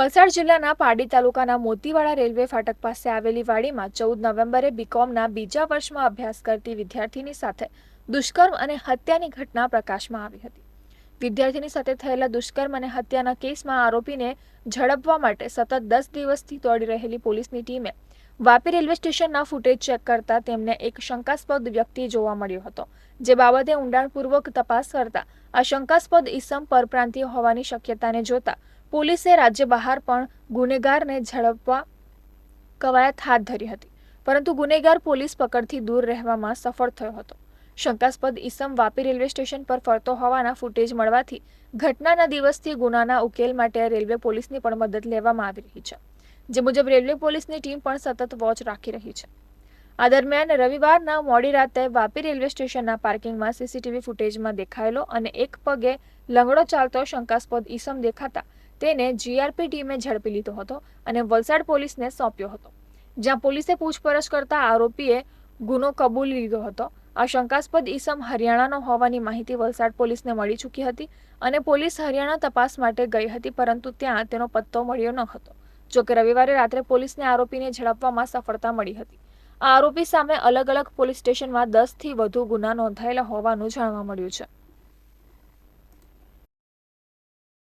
વલસાડ જિલ્લાના પાડી તાલુકાના મોતીવાડા રેલવે ફાટક પાસે આવેલી વાડીમાં ચૌદ નવેમ્બરે બીકોમના બીજા વર્ષમાં અભ્યાસ કરતી વિદ્યાર્થીની સાથે દુષ્કર્મ અને હત્યાની ઘટના પ્રકાશમાં આવી હતી. વિદ્યાર્થીની સાથે થયેલા દુષ્કર્મ અને હત્યાના કેસમાં આરોપીને ઝડપવા માટે સતત દસ દિવસથી દોડી રહેલી પોલીસની ટીમે વાપી રેલવે સ્ટેશનના ફૂટેજ ચેક કરતા તેમને એક શંકાસ્પદ વ્યક્તિ જોવા મળ્યો હતો, જે બાબતે ઊંડાણપૂર્વક તપાસ કરતા આ શંકાસ્પદ ઈસમ પરપ્રાંતીય હોવાની શક્યતાને જોતા પોલીસે રાજ્ય બહાર પણ ગુનેગારને ઝડપવા કવાયત હાથ ધરી હતી. પરંતુ ગુનેગાર પોલીસ પકડથી દૂર રહેવામાં સફળ થયો હતો. શંકાસ્પદ ઈસમ વાપી રેલવે સ્ટેશન પર ફરતો હોવાના ફૂટેજ મળવાથી ઘટનાના દિવસથી ગુનાના ઉકેલ માટે રેલવે પોલીસની પણ મદદ લેવામાં આવી રહી છે. જે મુજબ રેલવે પોલીસની ટીમ પણ સતત વોચ રાખી રહી છે. આ દરમિયાન રવિવારના મોડી રાતે વાપી રેલવે સ્ટેશનના પાર્કિંગમાં સીસીટીવી ફૂટેજમાં દેખાયેલો અને એક પગે લંગડો ચાલતો શંકાસ્પદ ઈસમ દેખાતા તેને જીઆરપી ટીમે ઝડપી લીધો હતો અને વલસાડ પોલીસને સોંપ્યો હતો. જ્યાં પોલીસે પૂછપરછ કરતા આરોપીએ ગુનો કબૂલી લીધો હતો. આ શંકાસ્પદ ઈસમ હરિયાણાનો હોવાની માહિતી વલસાડ પોલીસને મળી ચૂકી હતી અને પોલીસ હરિયાણા તપાસ માટે ગઈ હતી, પરંતુ ત્યાં તેનો પત્તો મળ્યો ન હતો. જોકે રવિવારે રાત્રે પોલીસને આરોપીને ઝડપવામાં સફળતા મળી હતી. આ આરોપી સામે અલગ અલગ પોલીસ સ્ટેશનમાં દસથી વધુ ગુના નોંધાયેલા હોવાનું જાણવા મળ્યું છે.